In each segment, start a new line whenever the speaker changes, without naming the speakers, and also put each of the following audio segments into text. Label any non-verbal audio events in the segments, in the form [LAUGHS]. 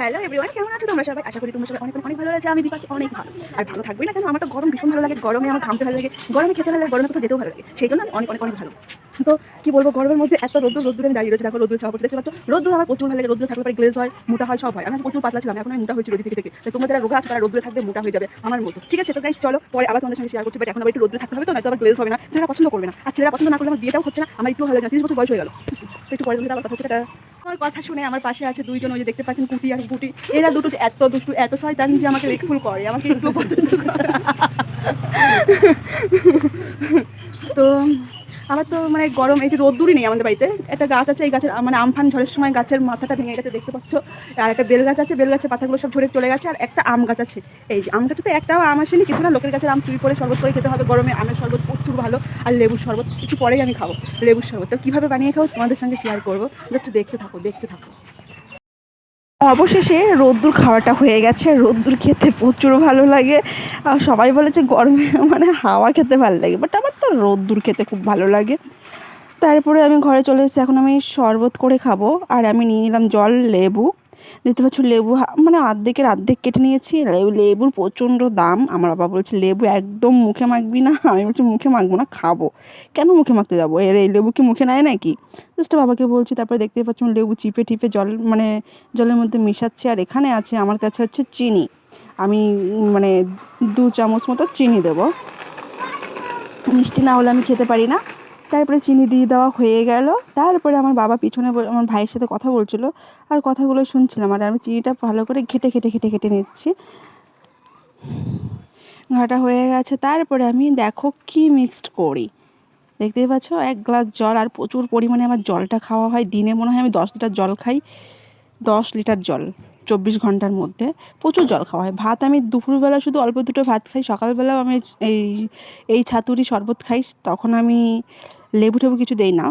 Hello everyone কেমন আছো তোমরা সবাই? আশা করি তোমরা সবাই অনেক অনেক ভালো আছে, আমি বিপাকে অনেক ভালো। আর ভালো থাকবে না কেন? আমার তো গরম ভীষণ ভালো লাগে, গরমে আমার ঘামতে ভালো লাগে, গরমে খেতে ভালো লাগে, গরমে কোথাও যেতেও ভালো লাগে। সেই জন্য আমি অনেক অনেক অনেক ভালো। তো কি বলব, গরমের মধ্যে এত রোদ্দুর, রোদ্দুরে আমি দাঁড়িয়ে রয়েছে, দেখো রোদ্দুর চাওয়া দেখতে পাচ্ছ? রোদ্দুর আমার প্রচুর ভালো লাগে, রোদ্দুর থাকলে পরে গ্লেজ হয়, মোটা হয়, সব হয়। আমি প্রচুর পাতলা ছিলাম, এখন আমি মোটা হয়েছি রোদি থেকে থেকে। তো তোমরা যারা রোগা আছো, তারা রোদ্দুরে থাকবে, মোটা হয়ে যাবে, আমার মতো। ঠিক আছে, তো গাইজ চলো, পরে আবার তোমাদের সঙ্গে শেয়ার করছি বাট এখন আবার একটু থাকতে হবে তো আবার গ্লেজ হবে না। ছেলেরা পছন্দ করবে না। আর ছেলেরা পছন্দ না করলে আমার বিয়েটাও হচ্ছে না, আমার একটু ভালো লাগে তিরিশ বছর বয়স হয়ে গেল। তো একটু পরে আবার কথা হচ্ছে। আমার কথা শুনে আমার পাশে আছে দুইজন, ওই যে দেখতে পাচ্ছেন কুটি আর কুটি। এরা দুটো এত দুষ্টু, এত শয়তান যে আমাকে রেকফুল করে, আমাকে একটু পছন্দ করে। তো আমার তো মানে গরম, এই যে রোদ্দুরই নেই আমাদের বাড়িতে। একটা গাছ আছে, এই গাছের মানে আমফান ঝড়ের সময় গাছের মাথাটা ভেঙে গেছে, দেখতে পাচ্ছ? আর একটা বেল গাছ আছে বেল গাছের পাতাগুলো সব ঝরে চলে গেছে, আর একটা আম গাছ আছে। এই যে আম গাছে তো একটাও আম আসেনি কিছু না লোকের গাছের আম চুরি করে শরবত করে খেতে হবে গরমে, আমের শরবত ভালো আর লেবুর শরবত, একটু পরেই আমি খাব লেবুর শরবত। তো কীভাবে বানিয়ে খাব তোমাদের সঙ্গে শেয়ার করব। জাস্ট দেখতে থাকো দেখতে থাকো। অবশেষে রোদ্দুর খাওয়াটা হয়ে গেছে। রোদ্দুর খেতে প্রচুর ভালো লাগে। আর সবাই বলে যে গরমে [LAUGHS] মানে হাওয়া খেতে ভালো লাগে। বাট আমার তো রোদ্দুর খেতে খুব ভালো লাগে। তারপরে আমি ঘরে চলে এসেছি। এখন আমি শরবত করে খাব। আর আমি নিয়ে নিলাম জল, লেবু। দেখতে পাচ্ছ লেবু মানে অর্ধেকের অর্ধেক কেটে নিয়েছি। লেবু লেবুর প্রচণ্ড দাম। আমার বাবা বলছে, লেবু একদম মুখে মাখবি না। [LAUGHS] আমি বলছি, মুখে মাখবো না, খাব। কেন মুখে মাখতে যাব? এর এই লেবু কি মুখে নেয় নাকি? জাস্ট বাবাকে বলছি, তারপরে দেখতে পাচ্ছ লেবু চিপে টিপে জল মানে জলের মধ্যে মিশাচ্ছি আর এখানে আছে আমার কাছে হচ্ছে চিনি। আমি মানে দু চামচ মতো চিনি দেবো। মিষ্টি না হলে আমি খেতে পারি না। তারপরে চিনি দিয়ে দেওয়া হয়ে গেল। তারপরে আমার বাবা পিছনে আমার ভাইয়ের সাথে কথা বলছিল আর কথাগুলো শুনছিলাম আর আমি চিনিটা ভালো করে ঘেটে ঘেটে ঘেটে ঘেটে নিচ্ছি। ঘাটা হয়ে গেছে। তারপরে আমি দেখো কি মিক্সড করি। দেখতেই পাচ্ছ? এক গ্লাস জল আর প্রচুর পরিমাণে আমার জলটা খাওয়া হয়। দিনে মনে হয় আমি দশ লিটার জল খাই। দশ লিটার জল চব্বিশ ঘণ্টার মধ্যে প্রচুর জল খাওয়া হয়। ভাত আমি দুপুরবেলা শুধু অল্প দুটো ভাত খাই। সকালবেলাও আমি এই এই ছাতুরি শরবত খাই। তখন আমি লেবু টেবু কিছু দেই না।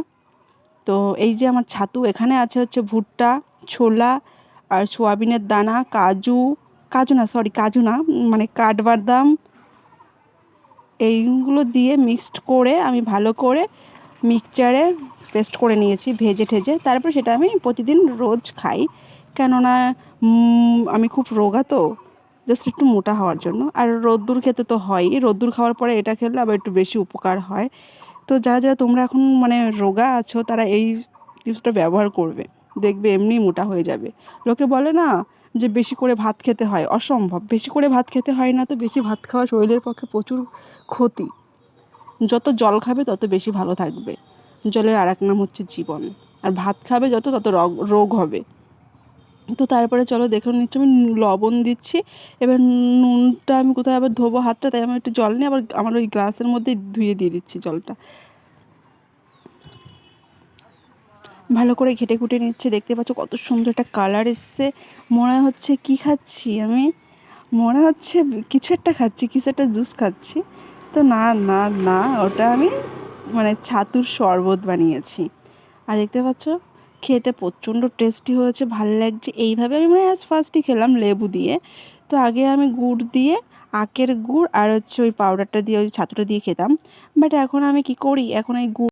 তো এই যে আমার ছাতু, এখানে আছে হচ্ছে ভুট্টা, ছোলা আর সোয়াবিনের দানা, কাজু কাজু না সরি কাজু না মানে কাঠবাদাম, এইগুলো দিয়ে মিক্সড করে আমি ভালো করে মিক্সচারে পেস্ট করে নিয়েছি, ভেজে ঠেজে। তারপর সেটা আমি প্রতিদিন রোজ খাই। কেননা আমি খুব রোগা তো জাস্ট একটু মোটা হওয়ার জন্য। আর রোদ্দুর খেতে তো হয়ই। রোদ্দুর খাওয়ার পরে এটা খেলে আবার একটু বেশি উপকার হয়। তো যারা যারা তোমরা এখন মানে রোগা আছো, তারা এই টিপসটা ব্যবহার করবে। দেখবে এমনি মোটা হয়ে যাবে। লোকে বলে না যে বেশি করে ভাত খেতে হয়, অসম্ভব। বেশি করে ভাত খেতে হয় না তো বেশি ভাত খাওয়া শরীরের পক্ষে প্রচুর ক্ষতি। যত জল খাবে, তত বেশি ভালো থাকবে। জলের আর এক নাম হচ্ছে জীবন। আর ভাত খাবে যত, তত রোগ রোগ হবে। তো তারপরে চলো দেখে নিচ্ছি, আমি লবণ দিচ্ছি। এবার নুনটা আমি কোথায় আবার ধোবো হাতটা, তাই আমি একটু জল নিয়ে আবার আমার ওই গ্লাসের মধ্যে ধুয়ে দিয়ে দিচ্ছি জলটা। ভালো করে ঘেটে ঘুটে নিচ্ছে, দেখতে পাচ্ছ কত সুন্দর একটা কালার এসছে। মনে হচ্ছে কি খাচ্ছি আমি? মনে হচ্ছে কিছু একটা খাচ্ছি, কিছু একটা জুস খাচ্ছি। তো না না না, ওটা আমি মানে ছাতুর শরবত বানিয়েছি। আর দেখতে পাচ্ছ খেতে প্রচণ্ড টেস্টি হয়েছে, ভালো লাগছে। এইভাবে আমি মানে অ্যাজ ফার্স্টই খেলাম লেবু দিয়ে। তো আগে আমি গুড় দিয়ে, আখের গুড় আর হচ্ছে ওই পাউডারটা দিয়ে, ওই ছাতুটা দিয়ে খেতাম। বাট এখন আমি কি করি? এখন এই গুড়